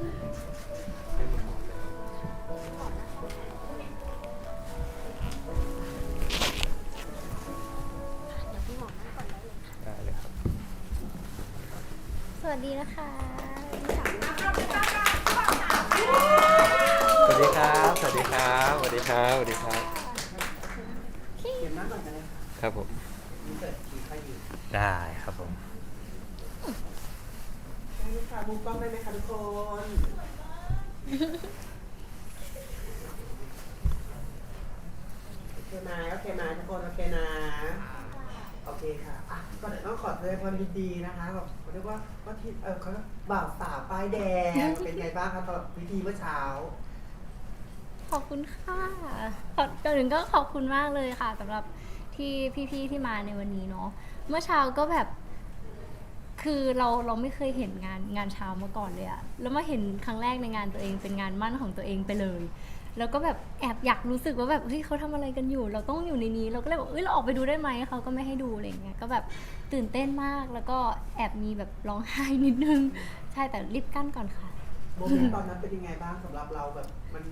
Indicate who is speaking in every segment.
Speaker 1: ได้เลยครับ
Speaker 2: สวัสดีนะคะ
Speaker 1: สวัสดีครับ สวัสดีครับ สวัสดีครับ สวัสดีครับ
Speaker 3: เขียนหน้าหน่อยกันเลยค่ะ
Speaker 1: ครับผม
Speaker 3: มีเปิดทีค่อยยืน
Speaker 1: ได้ครับผม
Speaker 3: ให้ ลูกค้ามุมกล้องได้ไหมคะทุกคนโอเคไหมโอเคไหมทุกคนโอเคนะโอเคค่ะอะก็เดี๋ยวต้องขอแสดงความยินดีนะคะแบบเขาเรียกว่าว่าที่เออเขาเรียกบ่าวสาวป้ายแดงเป็นไงบ้างคะตอนพิธีเมื่อเช้า
Speaker 2: ขอบคุณค่ะขอก่อนอื่นก็ขอบคุณมากเลยค่ะสำหรับที่พี่ๆที่มาในวันนี้เนาะ เมื่อเช้าก็แบบ คือเราเราไม่เคยเห็นงานงานเช้ามาก่อนเลยอะแล้วมาเห็นครั้งแรกในงานตัวเองเป็นงานมั่นของตัวเองไปเลย แล้วก็แบบแอบอยากรู้สึกว่าแบบเฮ้ยเขาทำอะไรกันอยู่ เราต้องอยู่ในนี้ เราก็เลยบอกเอ้ยเราออกไปดูได้ไหมเขาก็ไม่ให้ดูอะไรอย่างเงี้ย ก็แบบตื่นเต้นมาก แล้วก็แอบมีแบบร้องไห้นิดนึง ใช่แต่รีบกั้นก่อนค่ะ
Speaker 3: โมเมนต์ตอนนั้นเป็นยังไงบ้างสำหรับเราแบบมัน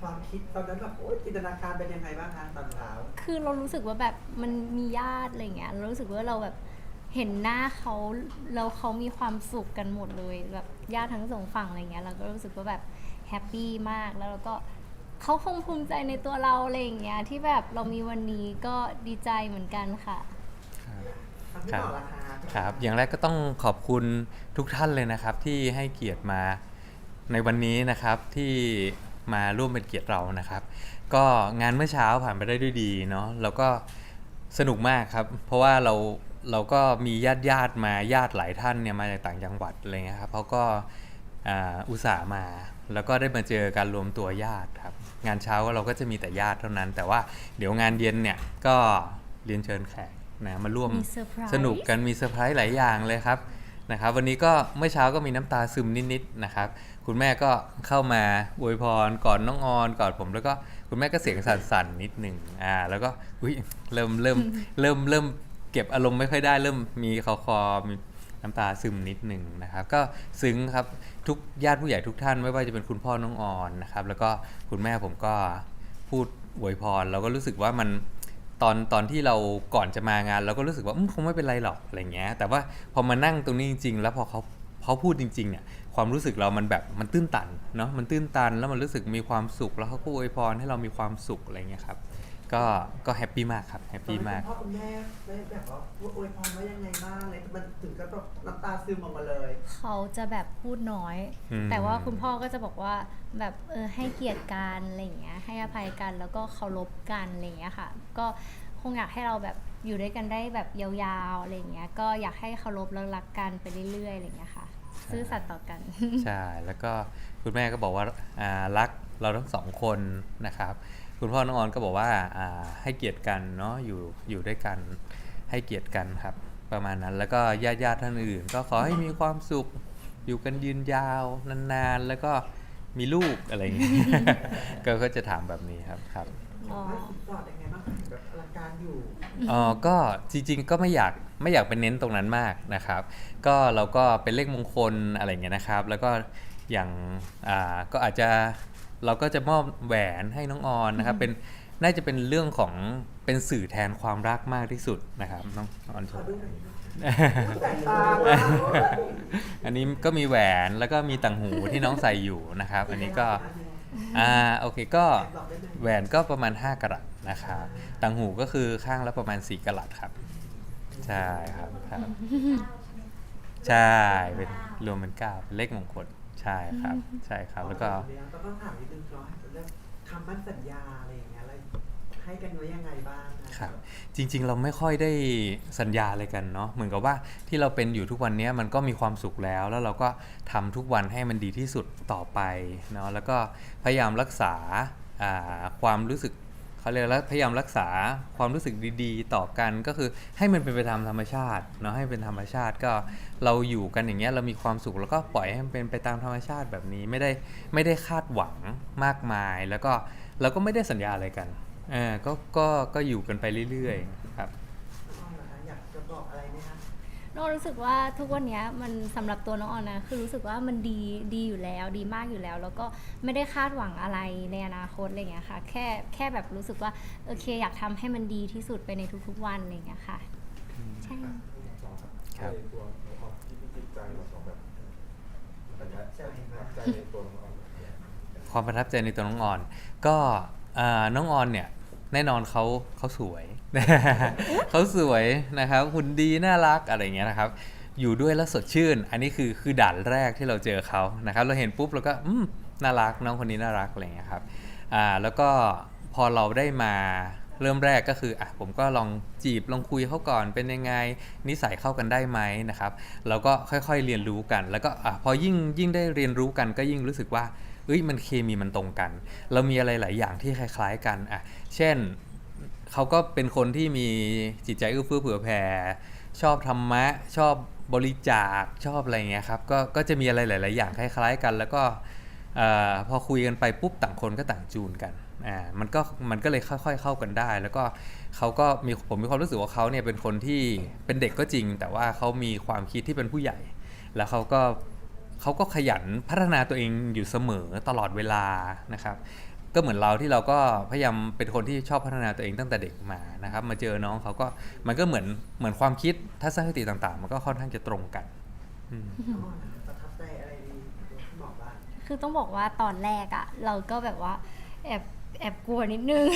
Speaker 3: ความคิดตอนนั้นแบบโอ๊ยจินตนาการเป็นยังไงบ้างคะตอนเช้า
Speaker 2: คือเรารู้สึกว่าแบบมันมีญาติอะไรเงี้ยเรารู้สึกว่าเราแบบ เห็นหน้าเขาแล้วเขามีความสุขกันหมดเลยแบบญาติทั้งสองฝั่งอะไรเงี้ยเราก็รู้สึกว่าแบบแฮปปี้มากแล้วเราก็เขาคงภูมิใจในตัวเราอะไรอย่างเงี้ยที่แบบเรามีวันนี้ก็ดีใจเหมือนกันค่ะ
Speaker 3: ทำให้ต่อราคา
Speaker 1: ครับ อย่างแรกก็ต้องขอบคุณทุกท่านเลยนะครับ ที่ให้เกียรติมาในวันนี้นะครับที่มาร่วมเป็นเกียรติเรานะครับ ก็งานเมื่อเช้าผ่านไปได้ด้วยดีเนาะแล้วก็สนุกมากครับ เพราะว่าเรา เราก็มีญาติญาติๆมาญาติหลายท่านเนี่ยมาจากต่างจังหวัดอะไรเงี้ยครับเขาก็อ่าอุตส่าห์มา แล้วก็ได้มาเจอการรวมตัวญาติครับงานเช้าเราก็จะมีแต่ญาติเท่านั้น แต่ว่าเดี๋ยวงานเย็นเนี่ยก็เรียนเชิญแขกนะมาร่วม
Speaker 2: มีเซอร์ไพรส์
Speaker 1: สนุกกันมีเซอร์ไพรส์หลายอย่างเลยครับนะครับ วันนี้ก็เมื่อเช้าก็มีน้ำตาซึมนิดๆนะครับ คุณแม่ก็เข้ามาอวยพรก่อนน้องออนก่อนผม แล้วก็คุณแม่ก็เสียงสั่นๆนิดหนึ่งอ่าแล้วก็อุ้ยเริ่มเริ่มเริ่มเริ่ม เก็บอารมณ์ไม่ค่อยได้เริ่มมีคอคอมีน้ำตาซึมนิดหนึ่งนะครับ ก็ซึ้งครับทุกญาติผู้ใหญ่ทุกท่านไม่ว่าจะเป็นคุณพ่อน้องออนนะครับ แล้วก็คุณแม่ผมก็พูดอวยพรเราก็รู้สึกว่ามันตอนตอนที่เราก่อนจะมางาน เราก็รู้สึกว่าอืมคงไม่เป็นไรหรอกอะไรเงี้ย แต่ว่าพอมานั่งตรงนี้จริง ๆ แล้วพอเขาเขาพูดจริงๆเนี่ยความรู้สึกเรามันแบบมันตื้นตันเนาะมันตื้นตันแล้วมันรู้สึกมีความสุขแล้วเขาก็อวยพรให้เรามีความสุขอะไรเงี้ยครับ ก็ก็แฮปปี้มากครับแฮปปี้มาก
Speaker 3: คุณพ่อคุณแม่ได้แบบว่าอวยพรว่ายังไงบ้างเลยมันถึงกับแบบน้ำตาซึมออกมาเลย
Speaker 2: เขาจะแบบพูดน้อย
Speaker 1: อืม
Speaker 2: แต่ว่าคุณพ่อก็จะบอกว่าแบบเออให้เกียรติกันอะไรอย่างเงี้ยให้อภัยกันแล้วก็เคารพกันอะไรอย่างเงี้ยค่ะ ก็คงอยากให้เราแบบอยู่ด้วยกันได้แบบยาวๆอะไรอย่างเงี้ยก็อยากให้เคารพแล้วรักกันไปเรื่อยๆอะไรอย่างเงี้ยค่ะ ซื่อสัตย์ต่อกัน
Speaker 1: ใช่ แล้วก็คุณแม่ก็บอกว่าอ่ารักเราทั้งสองคนนะครับ คุณพ่อน้องออนก็บอกว่าอ่าให้เกียรติกันเนาะอยู่อยู่ด้วยกันให้เกียรติกันครับ ประมาณนั้นแล้วก็ญาติญาติๆท่านอื่น ก็ขอให้มีความสุขอยู่กันยืนยาวนานๆ แล้วก็มีลูกอะไรอย่างเงี้ยก็ก็จะถามแบบนี้ครับครับ
Speaker 2: อ๋อ
Speaker 3: ว่าสินสอดยังไงบ้างคะแบบอลังการอยู่
Speaker 1: อ๋อก็จริงๆก็ไม่อยากไม่อยากไปเน้นตรงนั้นมากนะครับ ก็เราก็เป็นเลขมงคลอะไรอย่างเงี้ยนะครับ แล้วก็อย่างอ่าก็อาจจะ เราก็จะมอบแหวนให้น้องออนนะครับ เป็นน่าจะเป็นเรื่องของเป็นสื่อแทนความรักมากที่สุดนะครับน้องออนโช
Speaker 3: ขอ
Speaker 1: ว์
Speaker 3: ดูหน่อยแต่งตามาก
Speaker 1: อันนี้ก็มีแหวนแล้วก็มีต่างหูที่น้องใส่อยู่นะครับ อันนี้ก็อ่าโอเคก็
Speaker 3: บอกได้ไหม
Speaker 1: แหวนก็ประมาณ 5กะรัตนะครับต่างหูก็คือข้างละประมาณ 4กะรัตครับ ใช่ครับครับ ใช่เป็นรวมเป็นเก้าเป็นเลขมงคลใช่ครับ ใช่ครับ แล้วก็
Speaker 3: ก็ต้องถามนิดนึงเนาะเรื่องคำมั่นสัญญาอะไรอย่างเงี้ยอะไรให้กันไว้ยังไงบ้างนะครับ
Speaker 1: จริงๆเราไม่ค่อยได้สัญญาอะไรกันเนาะเหมือนกับว่าที่เราเป็นอยู่ทุกวันนี้มันก็มีความสุขแล้ว แล้วเราก็ทำทุกวันให้มันดีที่สุดต่อไปเนาะแล้วก็พยายามรักษาอ่าความรู้สึก เขาเรียกแล้วพยายามรักษาความรู้สึกดีๆ ต่อกันก็คือให้มันเป็นไปตามธรรมชาติเนาะให้เป็นธรรมชาติก็เราอยู่กันอย่างเงี้ยเรามีความสุขแล้วก็ปล่อยให้มันเป็นไปตามธรรมชาติแบบนี้ไม่ได้ไม่ได้คาดหวังมากมาย แล้วก็เราก็ไม่ได้สัญญาอะไรกันอ่าก็ก็ก็อยู่กันไปเรื่อยๆครับ
Speaker 3: น้องเหรอคะอยากจะบอกอะไรไหมคะ
Speaker 2: น้องรู้สึกว่าทุกวันเนี้ยมันสำหรับตัวน้องออนนะคือรู้สึกว่ามันดีดีอยู่แล้ว ดีมากอยู่แล้ว แล้วก็ไม่ได้คาดหวังอะไรในอนาคตอะไรเงี้ยค่ะ แค่แค่แบบรู้สึกว่าโอเคอยากทำให้มันดีที่สุดไปในทุกๆวันอะไรเงี้ยค่ะใช่
Speaker 1: ครับ
Speaker 4: ในตัวน้องออมที่จิตใจเราสองแบบประทับใจในตัวน้องออม
Speaker 1: ความประทับใจในตัวน้องออน ก็อ่าน้องออนเนี่ยแน่นอนเขาเขาสวย เขาสวยนะครับหุ่นดีน่ารักอะไรอย่างเงี้ยนะครับ อยู่ด้วยแล้วสดชื่น อันนี้คือคือด่านแรกที่เราเจอเขานะครับ เราเห็นปุ๊บเราก็อืมน่ารักน้องคนนี้น่ารักอะไรอย่างเงี้ยครับอ่าแล้วก็พอเราได้มาเริ่มแรกก็คืออะผมก็ลองจีบลองคุยเขาก่อนเป็นยังไง นิสัยเข้ากันได้ไหมนะครับเราก็ค่อยๆเรียนรู้กัน แล้วก็อะพอยิ่งยิ่งได้เรียนรู้กันก็ยิ่งรู้สึกว่าเอ้ยมันเคมีมันตรงกัน เรามีอะไรหลายอย่างที่คล้าย ๆ กันอะเช่น เขาก็เป็นคนที่มีจิตใจเอื้อเฟื้อเผื่อแผ่ชอบธรรมะ ชอบบริจาคชอบอะไรเงี้ยครับก็ก็จะมีอะไรหลาย ๆ อย่างคล้าย ๆ กัน แล้วก็พอคุยกันไปปุ๊บต่างคนก็ต่างจูนกันอ่ามันก็มันก็เลยค่อย ๆ เข้ากันได้ แล้วก็เขาก็มีผมมีความรู้สึกว่าเขาเนี่ยเป็นคนที่เป็นเด็กก็จริง แต่ว่าเขามีความคิดที่เป็นผู้ใหญ่ แล้วเขาก็เขาก็ขยันพัฒนาตัวเองอยู่เสมอตลอดเวลานะครับ ก็เหมือนเราที่เราก็พยายามเป็นคนที่ชอบพัฒนาตัวเองตั้งแต่เด็กมานะครับ มาเจอน้องเขาก็มันก็เหมือนเหมือนความคิดทัศนคติต่างๆ มันก็ค่อนข้างจะตรงกันอืม
Speaker 3: น้องออนประทับใจอะไรดีที่บอกบ้าง
Speaker 2: คือต้องบอกว่าตอนแรกอะเราก็แบบว่าแอบแอบกลัวนิดนึง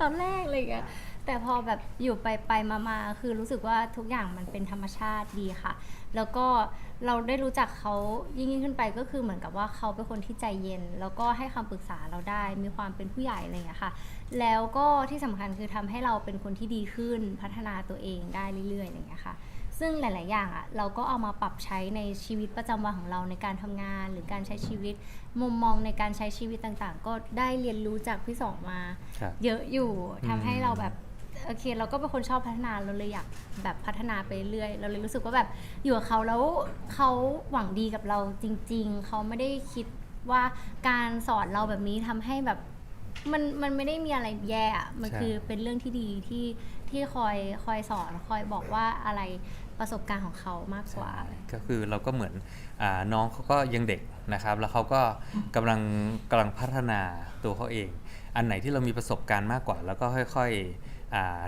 Speaker 2: ตอนแรกเลยอะ แต่พอแบบอยู่ไปไปมามาคือรู้สึกว่าทุกอย่างมันเป็นธรรมชาติดีค่ะ แล้วก็เราได้รู้จักเขายิ่งยิ่งขึ้นไปก็คือเหมือนกับว่าเขาเป็นคนที่ใจเย็น แล้วก็ให้คำปรึกษาเราได้ มีความเป็นผู้ใหญ่อะไรอย่างเงี้ยค่ะ แล้วก็ที่สำคัญคือทำให้เราเป็นคนที่ดีขึ้นพัฒนาตัวเองได้เรื่อยๆอะไรอย่างเงี้ยค่ะซึ่งหลาย ๆ อย่างอะเราก็เอามาปรับใช้ในชีวิตประจำวันของเราในการทำงาน หรือการใช้ชีวิต มุมมองในการใช้ชีวิตต่าง ๆ ก็ได้เรียนรู้จากพี่สองมา
Speaker 1: ครับ
Speaker 2: เยอะอยู่
Speaker 1: อืม
Speaker 2: ทำให้เราแบบ โอเค เราก็เป็นคนชอบพัฒนาเราเลยอยากแบบพัฒนาไปเรื่อยเราเลยรู้สึกว่าแบบอยู่กับเขาแล้วเขาหวังดีกับเราจริง ๆ เขาไม่ได้คิดว่าการสอนเราแบบนี้ทำให้แบบมันมันไม่ได้มีอะไรแย่อะมัน
Speaker 1: ใช่
Speaker 2: คือเป็นเรื่องที่ดีที่ที่คอยคอยสอนคอยบอกว่าอะไรประสบการณ์ของเขามากกว่า
Speaker 1: ก็คือเราก็เหมือนอาน้องเขาก็ยังเด็กนะครับ แล้วเขาก็กำลังกำลังพัฒนาตัวเขาเอง อันไหนที่เรามีประสบการณ์มากกว่า แล้วก็ค่อยๆอ่า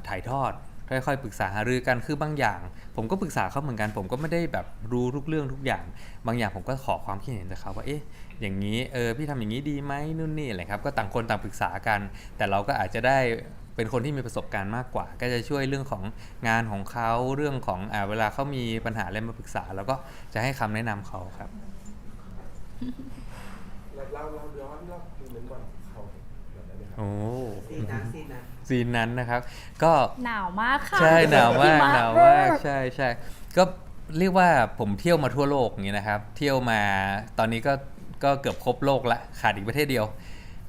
Speaker 1: ถ่ายทอดค่อยๆปรึกษาหารือกันคือบางอย่าง ผมก็ปรึกษาเขาเหมือนกัน ผมก็ไม่ได้แบบรู้ทุกเรื่องทุกอย่าง บางอย่างผมก็ขอความคิดเห็นจากเขาว่าเอ๊ะอย่างนี้เออพี่ทำอย่างนี้ดีไหมนู่นนี่อะไรครับก็ต่างคนต่างปรึกษากัน แต่เราก็อาจจะได้เป็นคนที่มีประสบการณ์มากกว่า ก็จะช่วยเรื่องของงานของเขาเรื่องของอ่าเวลาเขามีปัญหาอะไรมาปรึกษาเราก็จะให้คำแนะนำเขาครับ
Speaker 4: เราเราเราย้อนรอบดูเหมือนก่อนเขาแบบนั้นไหมครับ
Speaker 1: โอ้
Speaker 3: ซีนนั้นซีนนั้น
Speaker 1: ซีนนั้นนะครับ ก็
Speaker 2: หนาวมากค่ะ
Speaker 1: ใช่หนาวมาก
Speaker 2: หิะ
Speaker 1: หนาวมากใช่ใช่ก็เรียกว่าผมเที่ยวมาทั่วโลกอย่างนี้นะครับ เที่ยวมาตอนนี้ก็ก็เกือบครบโลกละขาดอีกประเทศเดียว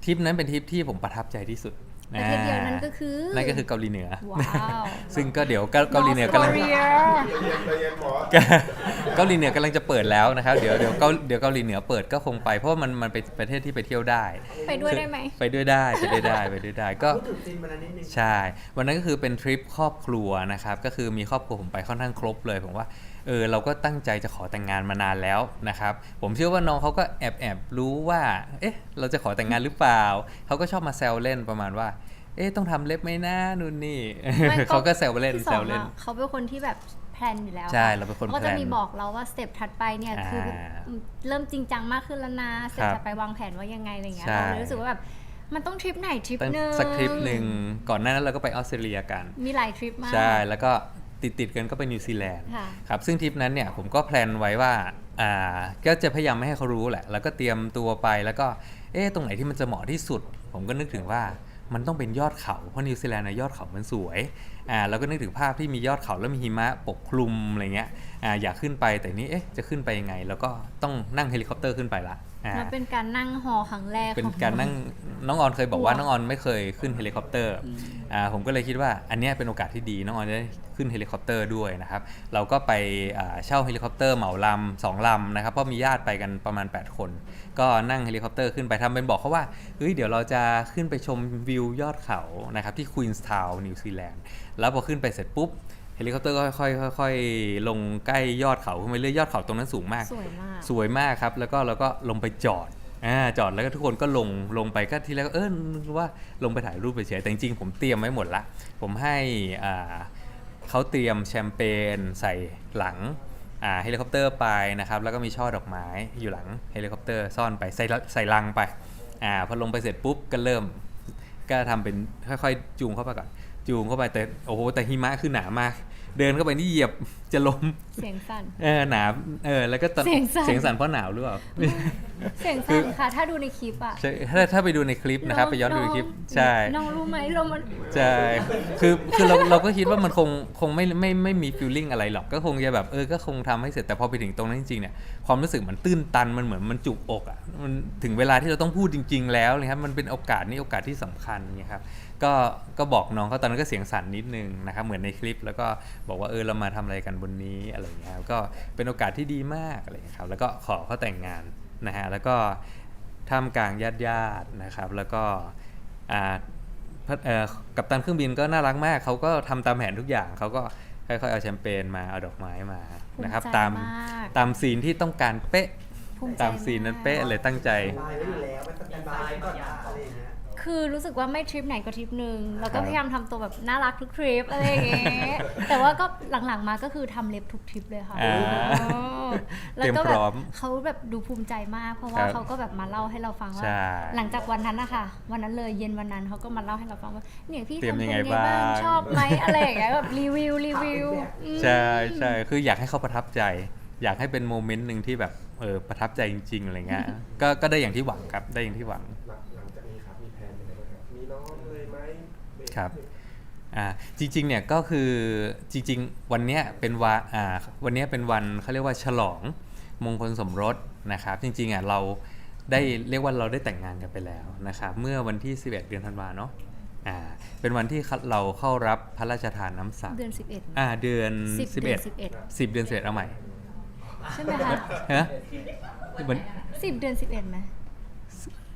Speaker 1: ทริปนั้นเป็นทริปที่ผมประทับใจที่สุด
Speaker 2: ประเทศเดียวนั้นก็คือ
Speaker 1: นั่นก็คือเกาหลีเหนือ
Speaker 2: ว้าว
Speaker 1: ซึ่งก็เดี๋ยวเกาเกาหลีเหนือกำลัง
Speaker 2: North Korea
Speaker 4: ใจเย็นใจเย็นหมอ
Speaker 1: เกาหลีเหนือกำลังจะเปิดแล้วนะครับ เดี๋ยวเดี๋ยวเกาเดี๋ยวเกาหลีเหนือเปิดก็คงไป เพราะว่ามันมันเป็นประเทศที่ไปเที่ยวได้
Speaker 2: ไปด้วยได้ไหม
Speaker 1: ไปด้วยได้ไปด้วยได้ไปด้วยได้ก็
Speaker 3: พูดถึงซีนวันนั้นนิดนึง
Speaker 1: ใช่ วันนั้นก็คือเป็นทริปครอบครัวนะครับ ก็คือมีครอบครัวผมไปค่อนข้างครบเลย ผมว่า เออเราก็ตั้งใจจะขอแต่งงานมานานแล้วนะครับ ผมเชื่อว่าน้องเขาก็แอบแอบรู้ว่า เอ๊ะ เราจะขอแต่งงานหรือเปล่า เขาก็ชอบมาแซวเล่นประมาณว่า เอ๊ะ ต้องทำเล็บไหมนะนู่นนี่
Speaker 2: ไม่
Speaker 1: เขาก็แซวเล่น
Speaker 2: ที่
Speaker 1: แซ
Speaker 2: สอ
Speaker 1: ว
Speaker 2: ง
Speaker 1: เล่น
Speaker 2: อะเขาเป็นคนที่แบบแพลนอยู่แล้ว
Speaker 1: ใช่
Speaker 2: ค่ะ
Speaker 1: เราเป็นคน
Speaker 2: ก็จะ
Speaker 1: แพลน
Speaker 2: มีบอกเราว่าสเต็ปถัดไปเนี่ยคืออาเริ่มจริงจังมากขึ้นแล้วนะสเต็ป
Speaker 1: ครับ
Speaker 2: ถัดไปวางแผนว่ายังไงอะไรเงี้ย
Speaker 1: ใช่
Speaker 2: เราเลยรู้สึกว่าแบบมันต้องทริปไหนทริป
Speaker 1: ตั้ง
Speaker 2: หนึ่ง
Speaker 1: สักทริปหนึ่งก่อนหน้านั้นเราก็ไปออสเตรเลียกัน
Speaker 2: มีหลายทริปมาก
Speaker 1: ใช่ แล้วก็ ติดติดๆกันก็ไปนิวซีแลนด์
Speaker 2: ค่ะ
Speaker 1: ครับซึ่งทริปนั้นเนี่ยผมก็แพลนไว้ว่าอ่าก็จะพยายามไม่ให้เขารู้แหละ แล้วก็เตรียมตัวไปแล้วก็เอ๊ะตรงไหนที่มันจะเหมาะที่สุด ผมก็นึกถึงว่ามันต้องเป็นยอดเขาเพราะนิวซีแลนด์นะยอดเขามันสวยอ่าแล้วก็นึกถึงภาพที่มียอดเขาแล้วมีหิมะปกคลุมอะไรเงี้ยอ่าอยากขึ้นไปแต่นี้เอ๊ะจะขึ้นไปยังไง แล้วก็ต้องนั่งเฮลิคอปเตอร์ขึ้นไปละอ่า
Speaker 2: แล้วเป็นการนั่งหอครั้งแรก
Speaker 1: เป็น
Speaker 2: ของ
Speaker 1: การนั่งน้องออนเคยบอกว่า
Speaker 2: ว้าว
Speaker 1: น้องออนไม่เคยขึ้นเฮลิคอปเตอร์อ่าผมก็เลยคิดว่าอันเนี้ยเป็นโอกาสที่ดีน้องออนจะได้ขึ้นเฮลิคอปเตอร์ด้วยนะครับ เราก็ไปอ่าเช่าเฮลิคอปเตอร์เหมาลำสองลำนะครับเพราะมีญาติไปกันประมาณ 8 คน ก็นั่งเฮลิคอปเตอร์ขึ้นไปทำเป็นบอกเขาว่าเฮ้ยเดี๋ยวเราจะขึ้นไปชมวิวยอดเขานะครับที่ควีนส์ทาวน์นิวซีแลนด์แล้วพอขึ้นไปเสร็จปุ๊บ เฮลิคอปเตอร์ก็ค่อยๆค่อยๆลงใกล้ยอดเขาขึ้นไปเรื่อยยอดเขาตรงนั้นสูงมาก
Speaker 2: สวยมาก
Speaker 1: สวยมากครับ แล้วก็เราก็ลงไปจอดอ่าจอดแล้วก็ทุกคนก็ลงลงไปก็ทีแรกก็เออนึกว่าลงไปถ่ายรูปไปเฉยแต่จริงๆผมเตรียมไว้หมดละ ผมให้อ่าเขาเตรียมแชมเปญใส่หลังอ่าเฮลิคอปเตอร์ไปนะครับ แล้วก็มีช่อดอกไม้อยู่หลังเฮลิคอปเตอร์ซ่อนไปใส่ละใส่ลังไปอ่าพอลงไปเสร็จปุ๊บก็เริ่ม ก็ทำเป็นค่อยๆจูงเข้าไปก่อน จูงเข้าไปแต่โอ้โหแต่หิมะคือหนามาก เดินเข้าไปนี่เหยียบจะล้ม
Speaker 2: เสียงสั่น
Speaker 1: เออหนาวเออแล้วก็ตอน
Speaker 2: เสียงสั่น
Speaker 1: เสียงสั่นเพราะหนาวหรือเปล่า
Speaker 2: เสียงสั่นค่ะ ถ้าดูในคลิปอะ
Speaker 1: ใช่ถ้าถ้าไปดูในคลิปนะครับ ไปย้อนดูในคลิปใช่
Speaker 2: น้องรู้ไหมเรามัน
Speaker 1: ใช่คือคือเราเราก็คิดว่ามันคงคงไม่ไม่ไม่มีฟีลลิ่งอะไรหรอกก็คงจะแบบเออก็คงทำให้เสร็จแต่พอไปถึงตรงนั้นจริงๆเนี่ยความรู้สึกมันตื้นตันมันเหมือนมันจุกอกอะมันถึงเวลาที่เราต้องพูดจริง ๆ แล้วเลยครับมันเป็นโอกาสนี่โอกาสที่สำคัญเนี่ยครับ ก็ก็บอกน้องเขาตอนนั้นก็เสียงสั่นนิดนึงนะครับเหมือนในคลิป แล้วก็บอกว่าเออเรามาทำอะไรกันบนนี้อะไรอย่างเงี้ยครับก็เป็นโอกาสที่ดีมากอะไรอย่างเงี้ยครับแล้วก็ขอเขาแต่งงานนะฮะแล้วก็ท่ามกลางญาติญาติๆนะครับ แล้วก็อ่าพระเอ่อกัปตันเครื่องบินก็น่ารักมากเขาก็ทำตามแผนทุกอย่างเขาก็ค่อยๆเอาแชมเปญมาเอาดอกไม้มา
Speaker 2: ภูมิ
Speaker 1: นะครับ
Speaker 2: ใจ
Speaker 1: ตาม
Speaker 2: มาก
Speaker 1: ตามซีนที่ต้องการเป๊ะ
Speaker 2: ภูมิใจ
Speaker 1: ตามซีนนั้นเป๊ะเลยตั้งใจ
Speaker 3: บายไว้อยู่แล้วมันสแตนบายก่อนอะอะไรอย่างเงี้ย
Speaker 2: คือรู้สึกว่าไม่ทริปไหนก็ทริปหนึ่งแล้วก็
Speaker 1: ครับ
Speaker 2: พยายามทำตัวแบบน่ารักทุกทริปอะไรอย่างเงี้ยแต่ว่าก็หลังๆมาก็คือทำเล็บทุกทริปเลยค่ะ
Speaker 1: อ่า
Speaker 2: เออแล้วก็
Speaker 1: เตรียมพ
Speaker 2: แบ
Speaker 1: ร้อบม
Speaker 2: เขาแบบดูภูมิใจมาก เพราะว่า
Speaker 1: ครับ
Speaker 2: เขาก็แบบมาเล่าให้เราฟังว่า
Speaker 1: ใช่
Speaker 2: หลังจากวันนั้นนะคะวันนั้นเลยเย็นวันนั้นเขาก็มาเล่าให้เราฟังว่าเนี่ยพี่
Speaker 1: เตรียม
Speaker 2: ทำ
Speaker 1: ยั
Speaker 2: เป็น
Speaker 1: งไง
Speaker 2: ไงบ้าง
Speaker 1: บ้าง
Speaker 2: ชอบไหมอะไรอย่างเงี้ยแบบรีวิวรีวิวอืม
Speaker 1: ใช่ใช่คืออยากให้เขาประทับใจ อยากให้เป็นโมเมนต์หนึ่งที่แบบเออประทับใจจริงๆอะไรเงี้ยก็ก็ได้อย่างที่หวังครับได้อย่างที่หวัง ครับอ่าจริงๆเนี่ยก็คือจริงๆวันเนี้ยเป็นวันอ่าวันเนี้ยเป็นวันเขาเรียกว่าฉลองมงคลสมรสนะครับ จริงๆอะเราได้เรียกว่าเราได้แต่งงานกันไปแล้วนะครับเมื่อวันที่ 11 เดือนธันวาเนาะอ่าเป็นวันที่เราเข้ารับพระราชทานน้ำสัง
Speaker 2: เดือนสิบเอ็ด
Speaker 1: อ่าเดือน
Speaker 2: สิบเดือน
Speaker 1: 11
Speaker 2: สิบเอ็ด
Speaker 1: 10 เดือน11เอาใหม่
Speaker 2: ใช่ไหมคะ
Speaker 1: ฮะวัน
Speaker 2: สิบเดือนสิบเอ็ดไหม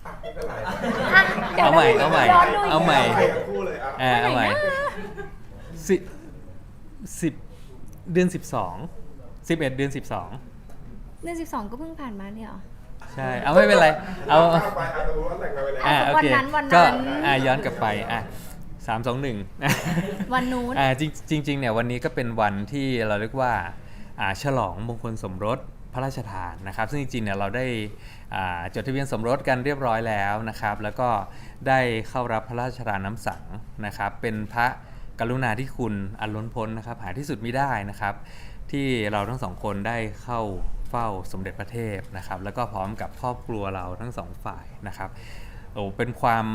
Speaker 4: อะไม่เป็นไร
Speaker 2: อะดี๋ยว
Speaker 1: เอาใหม่เอาใหม่
Speaker 2: ย้นดูก
Speaker 1: เอาใหม่
Speaker 4: ไปทั้งคู่เลยอะ
Speaker 1: อ่าเอาใหม่
Speaker 2: ไหนนะ
Speaker 1: สิสิบเดือน12 11เดือน12
Speaker 2: เดือนสิบสองก็เพิ่งผ่านมาเนี่ยเหรอ
Speaker 1: ใช่ เอาไม่เป็นไร เอา
Speaker 4: เอาไปอะรู้ว่าแต่งงานไปแล้ว
Speaker 1: อ่า
Speaker 2: เอา
Speaker 1: โอ
Speaker 2: วัน
Speaker 1: เค
Speaker 2: นั้นวันนั้น
Speaker 1: ก็อ่าย้อนกลับไปอะสามสองหนึ่ง
Speaker 2: วันนู้น
Speaker 1: อ่าจริงจริงๆเนี่ยวันนี้ก็เป็นวันที่เราเรียกว่าอ่าฉลองมงคลสมรสพระราชทานนะครับ ซึ่งจริงๆเนี่ยเราได้อ่า จดทะเบียนสมรสกันเรียบร้อยแล้วนะครับ แล้วก็ได้เข้ารับพระราชทานน้ำสังนะครับ เป็นพระกรุณาธิคุณอันล้นพ้นนะครับ หาที่สุดไม่ได้นะครับ ที่เราทั้งสองคนได้เข้าเฝ้าสมเด็จพระเทพนะครับ แล้วก็พร้อมกับครอบครัวเราทั้งสองฝ่ายนะครับโอ้เป็นความ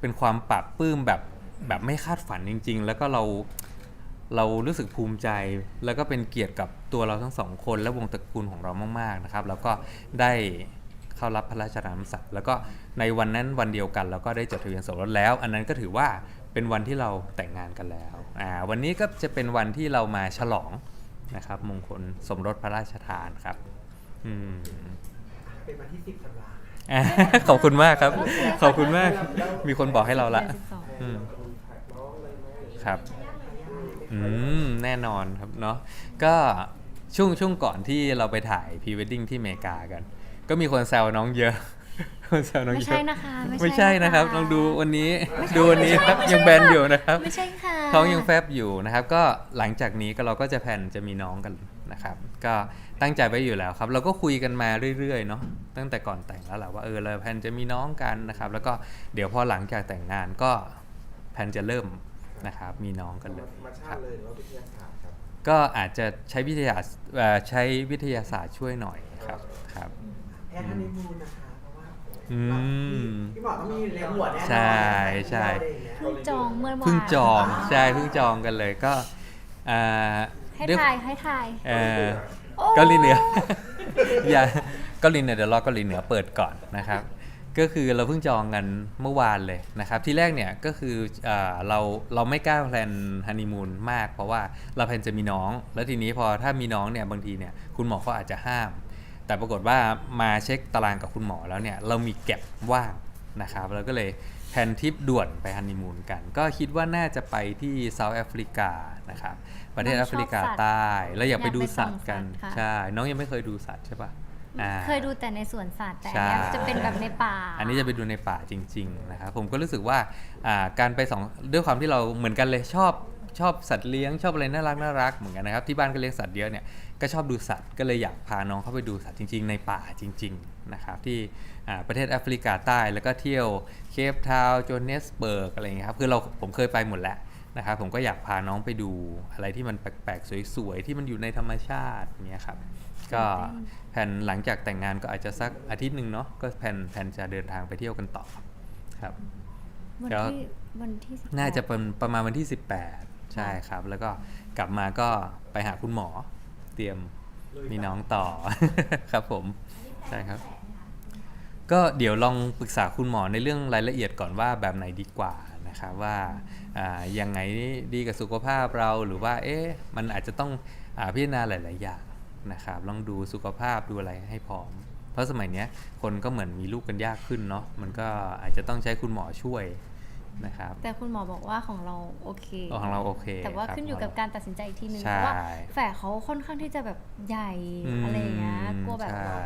Speaker 1: เป็นความปรับปลื้มแบบแบบไม่คาดฝันจริง ๆ แล้วก็เราเรารู้สึกภูมิใจ แล้วก็เป็นเกียรติกับตัวเราทั้งสองคนและวงตระกูลของเรามากๆนะครับ แล้วก็ได้ เข้ารับพระราชทานน้ำสังแล้วก็ในวันนั้นวันเดียวกันเราก็ได้จดทะเบียนสมรสแล้ว อันนั้นก็ถือว่าเป็นวันที่เราแต่งงานกันแล้วอ่าวันนี้ก็จะเป็นวันที่เรามาฉลองนะครับมงคลสมรสพระราชทานครับอืม
Speaker 3: เป็นวันที่สิบธันวา
Speaker 1: อะขอบคุณมากครับ ขอบคุณมากมีคนบอกให้เราละ
Speaker 2: ดือนสิบสอง
Speaker 1: อืม
Speaker 4: มีแท็กน้องเลยไหม
Speaker 1: ครับอืมแน่นอนครับเนาะก็ช่วงช่วงก่อนที่เราไปถ่ายพรีเวดดิ้งที่อเมริกากัน ก็มีคนแซวน้องเยอะ คนแซวน้อง
Speaker 2: ไม่
Speaker 1: เย
Speaker 2: ใช่
Speaker 1: อะ
Speaker 2: นะคะ
Speaker 1: ไม่ใช่นะครับะลองดูวันนี้
Speaker 2: ไม่ใช่
Speaker 1: ดูวันนี้ครับ
Speaker 2: ไม่ใช่
Speaker 1: ยังแบนอยู่นะครับ
Speaker 2: ไม่ใช่ค่ะ
Speaker 1: ท้องยังแฟบอยู่นะครับ ก็หลังจากนี้ก็เราก็จะแผนจะมีน้องกันนะครับ ก็ตั้งใจไว้อยู่แล้วครับ เราก็คุยกันมาเรื่อยๆเนาะตั้งแต่ก่อนแต่งแล้วแหละว่าเออเราแผนจะมีน้องกันนะครับ แล้วก็เดี๋ยวพอหลังจากแต่งงานก็แผนจะเริ่มนะครับ มีน้องกันเลย
Speaker 4: ธรรม
Speaker 1: ค
Speaker 4: ชา
Speaker 1: รับ
Speaker 4: ติเลยหรือว่าวิทยาศาสตร์ครับ
Speaker 1: ก็อาจจะใช้วิทยาเอ่อใช้วิทยาศาสตร์ช่วยหน่อยครับครับ
Speaker 3: แพทย์ฮันนีมูนนะคะเพราะว่า
Speaker 1: อืม
Speaker 3: พี่หมอต้องมีอยู่ในหัวแน่นอน
Speaker 1: ใช่ใช่
Speaker 3: อะไรอย่างเงี้ย
Speaker 2: เพิ่งจองเมื่อวาน
Speaker 1: เพิ่งจองใช่เพิ่งจองกันเลยก็อ่า
Speaker 2: ให้
Speaker 1: ด้วย
Speaker 2: ทายให้ทาย
Speaker 1: เอ่อ
Speaker 2: โอ้
Speaker 1: เกาหลีเหนือ อย่าเกาหลีเหนือเดี๋ยวรอเกาหลีเหนือเปิดก่อนนะครับ ก็คือเราเพิ่งจองกันเมื่อวานเลยนะครับ ที่แรกเนี่ยก็คืออาเราเราไม่กล้าแพลนฮันนีมูนมาก เพราะว่าเราแพลนจะมีน้อง แล้วทีนี้พอถ้ามีน้องเนี่ยบางทีเนี่ยคุณหมอเขาอาจจะห้าม แต่ปรากฏว่ามาเช็คตารางกับคุณหมอแล้วเนี่ยเรามีแก็บว่างนะครับเราก็เลยแผนทริปด่วนไปฮันนีมูนกัน ก็คิดว่าน่าจะไปที่เซาท์แอฟริกานะครับประเทศ
Speaker 2: น้
Speaker 1: แอ
Speaker 2: องชอบ
Speaker 1: ฟริกา
Speaker 2: สัตว์
Speaker 1: ใต้แล้วอยากไปดูสัตว์กัน
Speaker 2: อยากไปส่องสัตว์ค่ะ
Speaker 1: ใช่น้องยังไม่เคยดูสัตว์ใช่ปะอ่า
Speaker 2: เคยดูแต่ในสวนสัตว์แต่
Speaker 1: ใช่
Speaker 2: อันเนี้ยจะเป็นแบบในป่า
Speaker 1: อันนี้จะไปดูในป่าจริง ๆ นะครับผมก็รู้สึกว่าอ่าการไปสองด้วยความที่เราเหมือนกันเลยชอบ ชอบสัตว์เลี้ยงชอบอะไรน่ารักน่ารักเหมือนกันนะครับที่บ้านก็เลี้ยงสัตว์เยอะเนี่ยก็ชอบดูสัตว์ก็เลยอยากพาน้องเข้าไปดูสัตว์จริง ๆ ในป่าจริงๆนะครับที่อ่าประเทศแอฟริกาใต้แล้วก็เที่ยวเคปทาวน์โจเนสเบิร์กอะไรอย่างเงี้ยครับคือเราผมเคยไปหมดแล้วนะครับผมก็อยากพาน้องไปดูอะไรที่มันแปลกๆสวยๆที่มันอยู่ในธรรมชาติอย่างเงี้ยครับก็แผนหลังจากแต่งงานก็อาจจะสักอาทิตย์หนึ่งเนาะก็แผนแผนจะเดินทางไปเที่ยวกันต่อครับ
Speaker 2: วัน
Speaker 1: แล้ว
Speaker 2: ที่วันที่18
Speaker 1: น่าจะเป็นประมาณวันที่ 18 ใช่ครับ แล้วก็กลับมาก็ไปหาคุณหมอเตรียมมีน้องต่อ ครับผมใช่ครับ ก็เดี๋ยวลองปรึกษาคุณหมอในเรื่องรายละเอียดก่อนว่าแบบไหนดีกว่านะครับว่าอ่ายังไงดีกับสุขภาพเราหรือว่าเอ๊ะมันอาจจะต้องอาพิจารณาหลาย ๆ อย่างนะครับลองดูสุขภาพดูอะไรให้พร้อม เพราะสมัยเนี้ยคนก็เหมือนมีลูกกันยากขึ้นเนาะมันก็อาจจะต้องใช้คุณหมอช่วย นะครับ
Speaker 2: แต่คุณหมอบอกว่าของเราโอเค
Speaker 1: ของเราโอเค
Speaker 2: แต่ว่า
Speaker 1: ครับ
Speaker 2: ขึ้นอยู่กับการตัดสินใจอีกทีนึง
Speaker 1: ใช่
Speaker 2: เพราะว่าแฝดเขาค่อนข้างที่จะแบบใหญ่
Speaker 1: อืม
Speaker 2: อะไรอย่างเงี้ยกลัวแบบ
Speaker 1: ใช่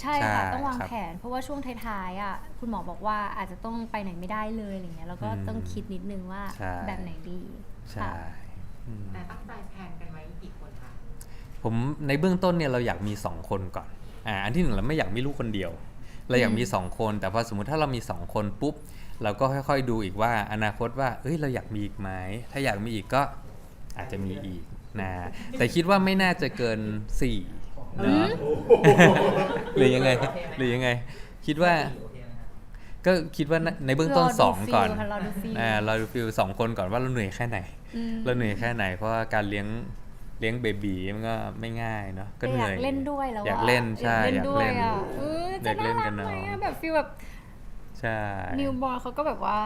Speaker 2: ใช่ค่ะ
Speaker 1: ใช่
Speaker 2: ต้องวาง
Speaker 1: ครับ
Speaker 2: แผน เพราะว่าช่วงท้ายๆอะคุณหมอบอกว่าอาจจะต้องไปไหนไม่ได้เลยอะไรเงี้ยแล้วก็
Speaker 1: อืม
Speaker 2: ต้องคิดนิดนึงว่า
Speaker 1: ใช่
Speaker 2: แบบไหนดี
Speaker 1: ใช่
Speaker 2: ค่ะ
Speaker 1: อืม
Speaker 5: แต่ตั้งใจแพลนกันไว้กี่คนคะ
Speaker 1: ผมในเบื้องต้นเนี่ยเราอยากมี 2 คนก่อนอ่าอันที่หนึ่งเราไม่อยากมีลูกคนเดียว เราอยากมี 2 คน แต่พอสมมุติถ้าเรามี 2 คนปุ๊บ เราก็ค่อยๆดูอีกว่าอนาคตว่าเอ้ยเราอยากมีอีกไหมถ้าอยากมีอีกก็อาจจะมีอีกนะแต่คิดว่าไม่น่าจะเกิน4เนอะหรือยังไงหรือยังไง คิดว่า
Speaker 5: โอเคไหมคะ
Speaker 1: ก็คิดว่าในเบื้องต้น
Speaker 2: รอดู
Speaker 1: สองก่อน
Speaker 2: ฟีลค่ะรอดูฟีล
Speaker 1: อ่าเราดูฟิลสองคนก่อนว่าเราเหนื่อยแค่ไหน
Speaker 2: อืม
Speaker 1: เราเหนื่อยแค่ไหนเพราะว่าการเลี้ยงเลี้ยงเบบีมันก็ไม่ง่ายเนาะก็
Speaker 2: แต่
Speaker 1: เห
Speaker 2: อยา
Speaker 1: นื่อย
Speaker 2: กเล่นด้วยแล้ว
Speaker 1: อยาก
Speaker 2: อะ
Speaker 1: เล่นใช่
Speaker 2: อยากเล่นด้วย
Speaker 1: อยากเล่น
Speaker 2: อะเออ
Speaker 1: อ
Speaker 2: จะ
Speaker 1: ยากเล่
Speaker 2: น่านรั
Speaker 1: กั
Speaker 2: ก
Speaker 1: น
Speaker 2: ไหม
Speaker 1: เนอะ
Speaker 2: อะแบบฟีลแบบ
Speaker 1: ใช่
Speaker 2: นิวบอร์เขาก็แบบว่า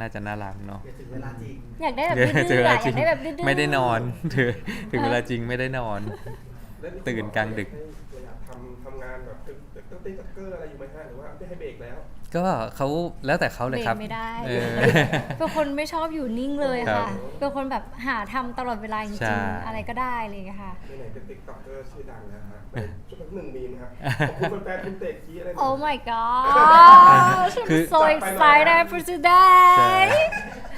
Speaker 1: น่าจะน่ารักเนาะ
Speaker 3: เดี๋ยวถึงเวลาจริง
Speaker 2: อยากได้แบบ
Speaker 1: เดี๋ยว
Speaker 2: ดื้
Speaker 1: ถึง
Speaker 2: อ
Speaker 1: เว
Speaker 2: ๆ
Speaker 1: ลา
Speaker 2: อะอ
Speaker 1: จริ
Speaker 2: ยางกได้แบบดื้อๆ
Speaker 1: ไม่ได้นอน ถึงถึงเวลาจริงไม่ได้นอน
Speaker 4: แล้วมี
Speaker 1: ตื่นกลางดึก
Speaker 4: ให้เวลา ทำทำงานแบบตึกตึกตึกตึกเกอร์อะไรอยู่ไหมฮะหรือว่าไม่ให้เบรกแล้ว
Speaker 1: ก็เขาแล้วแต่เขาเลยครับ
Speaker 2: เบรกไม่ได้
Speaker 1: เออ
Speaker 2: เป็นคนไม่ชอบอยู่นิ่งเลย
Speaker 1: ครั
Speaker 2: ค่ะ
Speaker 1: บ
Speaker 2: เป็นคนแบบหาทำตลอดเวลาจ
Speaker 1: ใช่
Speaker 2: ริงๆอะไรก็ได้อะไรอย่างเลยค่ะ
Speaker 4: ไหนๆเป็นติ๊กต็อกเกอร์ชื่อดังแล้วฮะเป็นชุดละหนึ่งมีมครับขอบคุณแฟนๆคุณเตะกี้อะไรนะ
Speaker 2: Oh my god ฉัน
Speaker 1: คือ
Speaker 2: so excited for today
Speaker 1: ใช่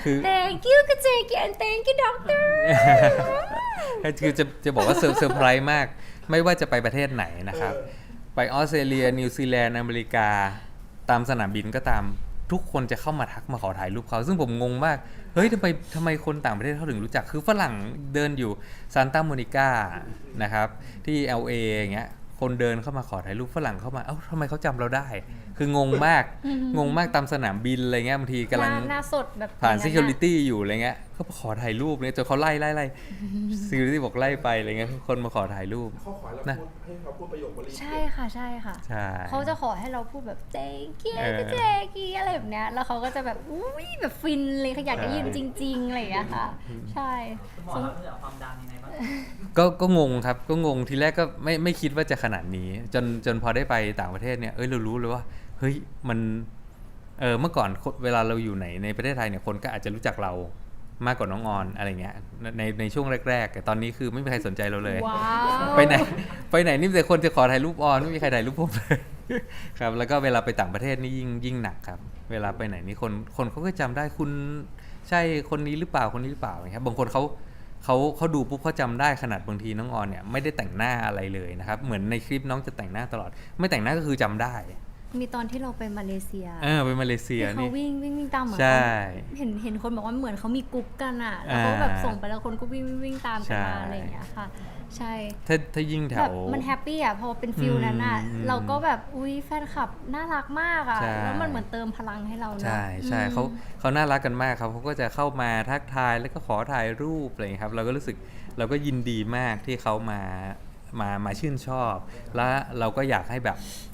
Speaker 1: คือ
Speaker 2: Thank you Kajiki and thank you doctor
Speaker 1: คือจะจะบอกว่าเซอร์เซอร์ไพรส์มาก ไม่ว่าจะไปประเทศไหนนะครับ ไปออสเตรเลีย นิวซีแลนด์อเมริกา ตามสนามบินก็ตามทุกคนจะเข้ามาทักมาขอถ่ายรูปเขา ซึ่งผมงงมาก เฮ้ยทำไมทำไมคนต่างประเทศเขาถึงรู้จัก คือฝรั่งเดินอยู่ซานตาโมนิกานะครับ ที่ LA อย่างเงี้ยคนเดินเข้ามาขอถ่ายรูปฝรั่งเข้ามา เอ้าทำไมเขาจำเราได้คืองงมาก งงมากตามสนามบินอะไรเงี้ยบางทีกำลัง
Speaker 2: หน้าหน้าสดแบบ
Speaker 1: ผ่าน
Speaker 2: อย่ง
Speaker 1: security อยู่อะไรเงี้ยเขาขอถ่ายรูปเนี่ยจนเขาไล่ไล่ไล่ security บอกไล่ไปอะไรเงี้ยคนมาขอถ่ายรูป
Speaker 4: เขาขอให้เรา
Speaker 1: นะ
Speaker 4: พูดให้เขาพูดประโยคบริ
Speaker 2: ใช่ค่ะใช่ค่ะ
Speaker 1: ใช่
Speaker 2: เขาจะขอให้เราพูดแบบ thank you
Speaker 1: เออ
Speaker 2: Kajiki อะไรแบบเนี้ยแล้วเขาก็จะแบบอุ้ยแบบฟินเลยเขาอยากได้ยินจริงๆอะไรอย่างเงี้ยค่ะ ใช่
Speaker 5: คุณหมอรับมือกับความดังยังไงบ้าง
Speaker 1: ก็ก็งงครับก็งงทีแรกก็ไม่ไม่คิดว่าจะขนาดนี้ จนจนพอได้ไปต่างประเทศเนี่ยเอ้ยเรารู้เลยว่า เฮ้ยมันเออเมื่อก่อนคนเวลาเราอยู่ไหนในประเทศไทยเนี่ยคนก็อาจจะรู้จักเรามากกว่าน้องออนอะไรเงี้ยในในช่วงแรก ๆ แต่ตอนนี้คือไม่มีใครสนใจเราเลย
Speaker 2: ว้าว
Speaker 1: ไปไหนไปไหนนี่มีแต่คนจะขอถ่ายรูปออนไม่มีใครถ่ายรูปผมเลยครับ แล้วก็เวลาไปต่างประเทศนี่ยิ่งยิ่งหนักครับ เวลาไปไหนนี่คนคนเขาก็จำได้คุณใช่คนนี้หรือเปล่าคนนี้หรือเปล่าอย่างเงี้ยครับบางคนเขาเขาเขาดูปุ๊บเขาจำได้ขนาดบางทีน้องออนเนี่ยไม่ได้แต่งหน้าอะไรเลยนะครับเหมือนในคลิปน้องจะแต่งหน้าตลอด ไม่แต่งหน้าก็คือจำได้
Speaker 2: มีตอนที่เราไปมาเลเซีย
Speaker 1: เออไปมาเลเซีย
Speaker 2: ที่เขา
Speaker 1: นี่
Speaker 2: วิ่งวิ่งวิ่งตามเหมือน
Speaker 1: ใช่
Speaker 2: เขาเห็นเห็นคนบอกว่าเหมือนเขามีกรุ๊ปกันอะแล้วเขาแบบ
Speaker 1: อ่า
Speaker 2: ส่งไปแล้วคนก็วิ่งวิ่งวิ่งตามกันมา
Speaker 1: ใช่
Speaker 2: อะไรอย่างเงี้ยค่ะ ใช่
Speaker 1: ถ้าถ้ายิ่งแถ
Speaker 2: แบบ
Speaker 1: ว
Speaker 2: มันแฮปปี้อะพอเป็นฟิลนั้นอะ
Speaker 1: อืม
Speaker 2: เราก็แบบอุ้ยแฟนคลับน่ารักมากอะ
Speaker 1: ใช่
Speaker 2: แล้วมันเหมือนเติมพลังให้เราเนอะ
Speaker 1: ใช่ใช่
Speaker 2: อืม
Speaker 1: เขาเขาน่ารักกันมากครับเขาก็จะเข้ามาทักทายแล้วก็ขอถ่ายรูปอะไรอย่างเงี้ยครับ เราก็รู้สึกเราก็ยินดีมากที่เขามามามาชื่นชอบ และเราก็อยากให้แบบอ่า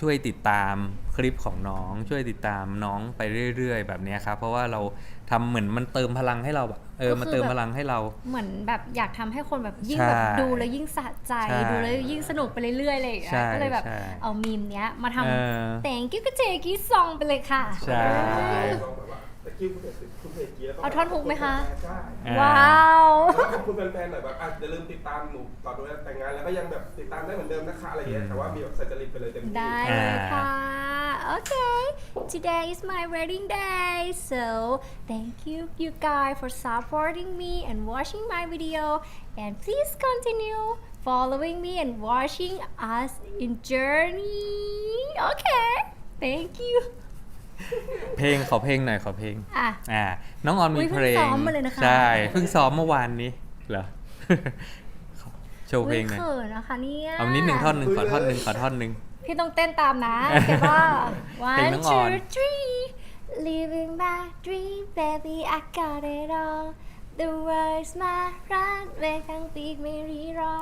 Speaker 1: ช่วยติดตามคลิปของน้อง ช่วยติดตามน้องไปเรื่อย ๆ แบบเนี้ยครับ เพราะว่าเราทำเหมือนมันเติมพลังให้เราแบบเออ
Speaker 2: ก็คือ
Speaker 1: มันเติม
Speaker 2: แบบ
Speaker 1: พลังให้เรา
Speaker 2: เหมือนแบบอยากทำให้คนแบบยิ่ง
Speaker 1: ใช่
Speaker 2: แบบดูแล้วยิ่งสะใจ
Speaker 1: ใช่
Speaker 2: ดูแล้วยิ่งสนุกไปเรื่อยๆอะไรอย่างเลย
Speaker 1: ใช่
Speaker 2: ก็เลยแบบ
Speaker 1: ใช่
Speaker 2: เอามีมเนี้ยมาท
Speaker 1: เออำ
Speaker 2: แต่งกิ๊กเจกี้ซองไปเลยค่ะ
Speaker 1: ใช่
Speaker 4: ต้องแบบว่าตะกิ้วคุณเพจคุณเพจกี้แล้วก็
Speaker 2: เอาท่อนฮุกไหมคะ
Speaker 4: ใช่
Speaker 1: อ่า
Speaker 2: ว้าว
Speaker 4: แล้วขอบคุณแฟนๆหน่อยแบบอะอย่าลืมติดตามหนูต่อด้วยแต่งงานแล้วก็ยังแบบติดตามได้เหมือนเดิมนะคะอะไรเงี้ยแต่ว่ามีแบบใส่จริตไปเลยเต็มที่
Speaker 2: ได้เลยค่ะ Okay today is my wedding day so thank you you guys for supporting me and watching my video and please continue following me and watching us in journey okay thank you
Speaker 1: เพลงขอเพลงหน่อยขอเพลง
Speaker 2: อะ
Speaker 1: อ่าน้องออน
Speaker 2: อุ๊
Speaker 1: มี
Speaker 2: ยเพิ่
Speaker 1: เพ
Speaker 2: ง
Speaker 1: ลง
Speaker 2: ซ้อมมาเลยนะคะ
Speaker 1: ใช่เพิ่งซ้อมเมื่อวานนี้เหรอโชว์เพลงหน่อย
Speaker 2: เขินนะคะเนี่ย
Speaker 1: เอานิดหนึ่งท่อนหนึ่งขอท่อนหนึ่งขอท่อนหนึ่ง
Speaker 2: พี่ต้องเต้นตามนะเก็บว่า
Speaker 1: เพลง
Speaker 2: one
Speaker 1: น้องออน
Speaker 2: two three living my dream baby I got it all the world's my run เวข้างปีกไม่รีรอ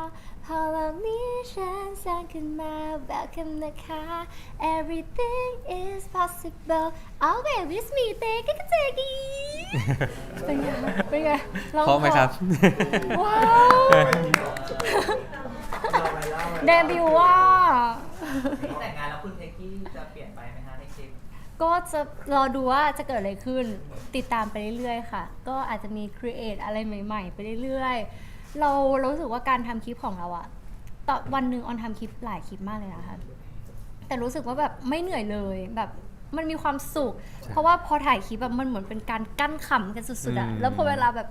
Speaker 2: พอเรามีฉันสร้างขึ้นมา welcome นะคะ everything is possible always with me เต้ก็เจกีเป็นไงเป็นไงลอง
Speaker 1: เพราะไหมครับ
Speaker 2: ว้าวเดบิวต์ว่า
Speaker 5: แต่งงานแล้วคุณเพกกี้จะเปลี่ยนไปไหมคะในคลิป
Speaker 2: ก็จะรอดูว่าจะเกิดอะไรขึ้น ติดตามไปเรื่อยๆค่ะ ก็อาจจะมีครีเอทอะไรใหม่ๆ ไปเรื่อยๆ เราเรารู้สึกว่าการทำคลิปของเราอะต่อวันหนึ่งออนทำคลิปหลายคลิปมากเลยนะคะ แต่รู้สึกว่าแบบไม่เหนื่อยเลยแบบมันมีความสุข เพราะว่าพอถ่ายคลิปแบบมันเหมือนเป็นการกั้นขำกันสุดๆอะ
Speaker 1: อืม
Speaker 2: แล้วพอเวลาแบบ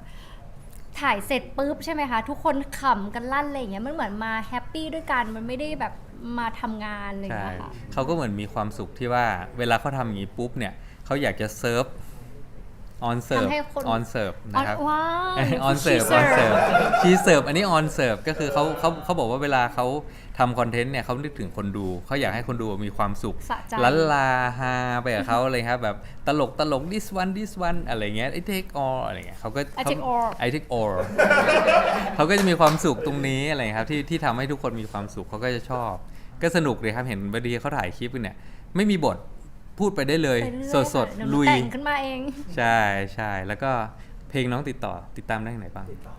Speaker 2: ถ่ายเสร็จปุ๊บใช่ไหมคะ ทุกคนขำกันลั่นอะไรอย่างเงี้ยมันเหมือนมาแฮปปี้ด้วยกันมันไม่ได้แบบมาทำงานอะไรอย่าง
Speaker 1: ใช่
Speaker 2: เงี้ยค่ะ
Speaker 1: เขาก็เหมือนมีความสุขที่ว่าเวลาเขาทำอย่างนี้ปุ๊บเนี่ยเขาอยากจะเซิร์ฟ ออนเซิร์ฟ
Speaker 2: ทำให้คน
Speaker 1: ออนเซิร์ฟนะครับ
Speaker 2: ว้าว
Speaker 1: ออนเสิร์ฟออนเสิร์ฟชีเสิร์ฟอันนี้ออนเสิร์ฟก็คือเขาเขาเขาบอกว่าเวลาเขาทำคอนเทนต์เนี่ยเขานึกถึงคนดูเขาอยากให้คนดูมีความสุข
Speaker 2: สะใจ
Speaker 1: ลันลาฮาไปกับเขาเลยครับแบบตลกตลก this one this one อะไรเงี้ย I take all อะไรเงี้ยเขาก็
Speaker 2: I take all
Speaker 1: I take all เขาก็จะมีความสุขตรงนี้อะไรครับที่ที่ทำให้ทุกคนมีความสุขเขาก็จะชอบ ก็สนุกเลยครับเห็นบดีเขาถ่ายคลิปเนี่ยไม่มีบท พูดไปได้เลย
Speaker 2: ไปเรื่อย
Speaker 1: สดสด
Speaker 2: ค่ะเยวหนู
Speaker 1: ลุย
Speaker 2: แต่งขึ้นมาเอง
Speaker 1: ใช่ใช่แล้วก็เพลงน้องติดต่อติดตามได้ที่ไหนบ้าง
Speaker 3: ติดต่อ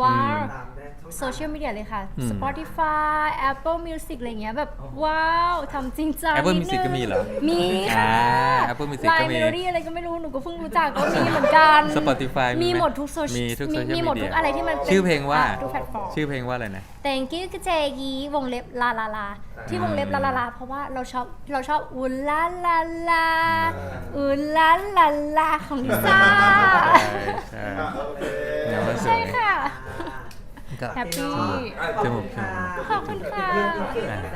Speaker 2: ว้าว
Speaker 3: ตามได้ช่องทาง
Speaker 2: โซเชียลมีเดียเลยค่ะ
Speaker 1: อืม
Speaker 2: Spotify Apple Music อะไรเงี้ยแบบว้าวทำจริงจัง
Speaker 1: Apple
Speaker 2: นิดนึ
Speaker 1: Music
Speaker 2: ง
Speaker 1: ก็มีเหรอ
Speaker 2: มีค่ะ
Speaker 1: อ่า Apple Music
Speaker 2: ไล
Speaker 1: ก็
Speaker 2: น์
Speaker 1: มี
Speaker 2: เมโลดี้อะไรก็ไม่รู้ หนูก็เพิ่งรู้จักก็มีเหมือนกัน
Speaker 1: Spotify มี
Speaker 2: มี
Speaker 1: ไหม
Speaker 2: หมดทุกโซเชีย
Speaker 1: มีทุก social
Speaker 2: มีหมด
Speaker 1: media
Speaker 2: ทุกอะไรที่มันป็น
Speaker 1: ชื่อเพลงว่าะ
Speaker 2: ทุกแพลตฟอร์ม
Speaker 1: ชื่อเพลงว่าอะไรนะ
Speaker 2: Thank you กเจกีวงเล็บลาลาลา ที่วงเล็บลาลาลา เพราะว่าเราชอบเราชอบอุลาลาลาอุลาลาลาของลิซ่า
Speaker 1: ใช่
Speaker 4: อะโอเค
Speaker 1: เดี๋ยวมาส
Speaker 2: ใช่
Speaker 1: วย
Speaker 2: ค่ะ
Speaker 1: ก็
Speaker 2: แฮปปี้
Speaker 4: อะ
Speaker 1: จมูกจมูก
Speaker 2: ขอบคุณค่ะ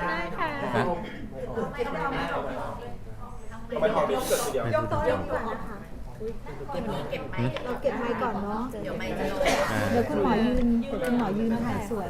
Speaker 2: ได้ค่ะ
Speaker 1: ฮะ
Speaker 4: ทำไมตอนนี้เกิดทีเดียว
Speaker 6: ยกโต๊ะยกก่อนนะคะเราเก็บไม้ก่อนเนาะ
Speaker 5: เดี๋ยวไม่จะลง
Speaker 1: อ่า
Speaker 6: เดี๋ยวคุณหมอยืนคุณหมอยืนถ่ายสวย